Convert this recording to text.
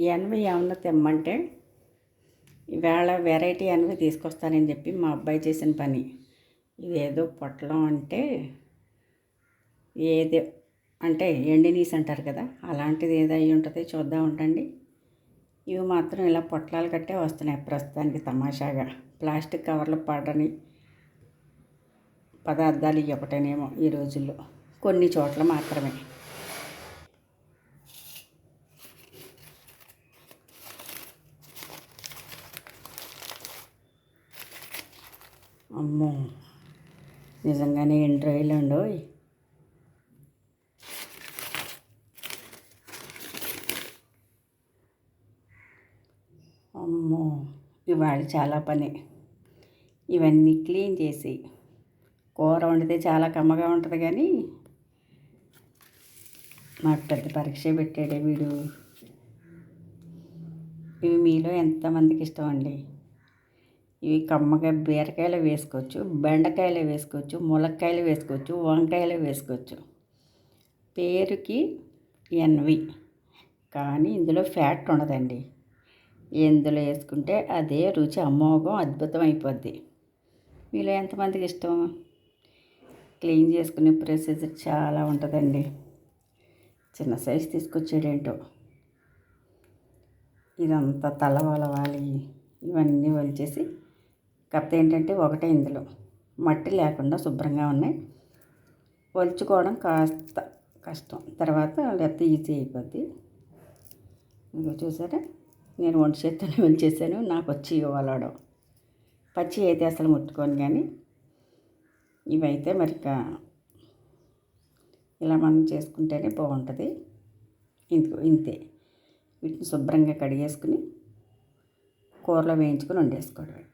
ఎనభై ఏమన్నా తెమ్మంటే ఈవేళ వెరైటీ ఎనభై తీసుకొస్తానని చెప్పి మా అబ్బాయి చేసిన పని. ఇదేదో పొట్లం అంటే ఏదో అంటే ఎండినీస్ అంటారు కదా అలాంటిది ఏదో అయి ఉంటుంది చూద్దాం ఉండండి. ఇవి మాత్రం ఇలా పొట్లాలు కట్టే వస్తున్నాయి ప్రస్తుతానికి తమాషాగా. ప్లాస్టిక్ కవర్లు పడని పదార్థాలు ఇవి ఒకటేనేమో ఈ రోజుల్లో. కొన్ని చోట్ల మాత్రమే. అమ్మో! నిజంగానే ఎండు రొయ్యలు అమ్మో! ఇవాళ చాలా పని. ఇవన్నీ క్లీన్ చేసి కూర వండితే చాలా కమ్మగా ఉంటుంది కానీ నాకు పెద్ద పరీక్ష పెట్టాడే వీడు. ఇవి మీలో ఎంతమందికి ఇష్టం అండి? ఇవి కమ్మగా బీరకాయలు వేసుకోవచ్చు బెండకాయలు వేసుకోవచ్చు ములక్కాయలు వేసుకోవచ్చు వంకాయలు వేసుకోవచ్చు. పేరుకి ఎన్వి. కానీ ఇందులో ఫ్యాట్ ఉండదండి. ఎందులో వేసుకుంటే అదే రుచి అమోఘం అద్భుతం అయిపోద్ది. మీలో ఎంతమందికి ఇష్టం? క్లీన్ చేసుకునే ప్రొసీజర్ చాలా ఉంటుందండి. చిన్న సైజు తీసుకొచ్చాడేంటో. ఇదంతా తల వలవాలి ఇవన్నీ వలిచేసి కాకపోతే ఏంటంటే ఒకటే ఇందులో. మట్టి లేకుండా శుభ్రంగా ఉన్నాయి. వలుచుకోవడం కాస్త కష్టం. తర్వాత లేకపోతే ఈజీ అయిపోద్ది. ఇదిగో చూసారా? నేను వంట చేత్తోనే వలిచేసాను నాకు వచ్చి ఇవ్వలడం. పచ్చి అయితే అసలు ముట్టుకోను కానీ ఇవైతే మరి ఇలా మనం చేసుకుంటేనే బాగుంటుంది. ఇంకో ఇంతే. వీటిని శుభ్రంగా కడిగేసుకుని కూరలో వేయించుకొని వండేసుకోవడమే.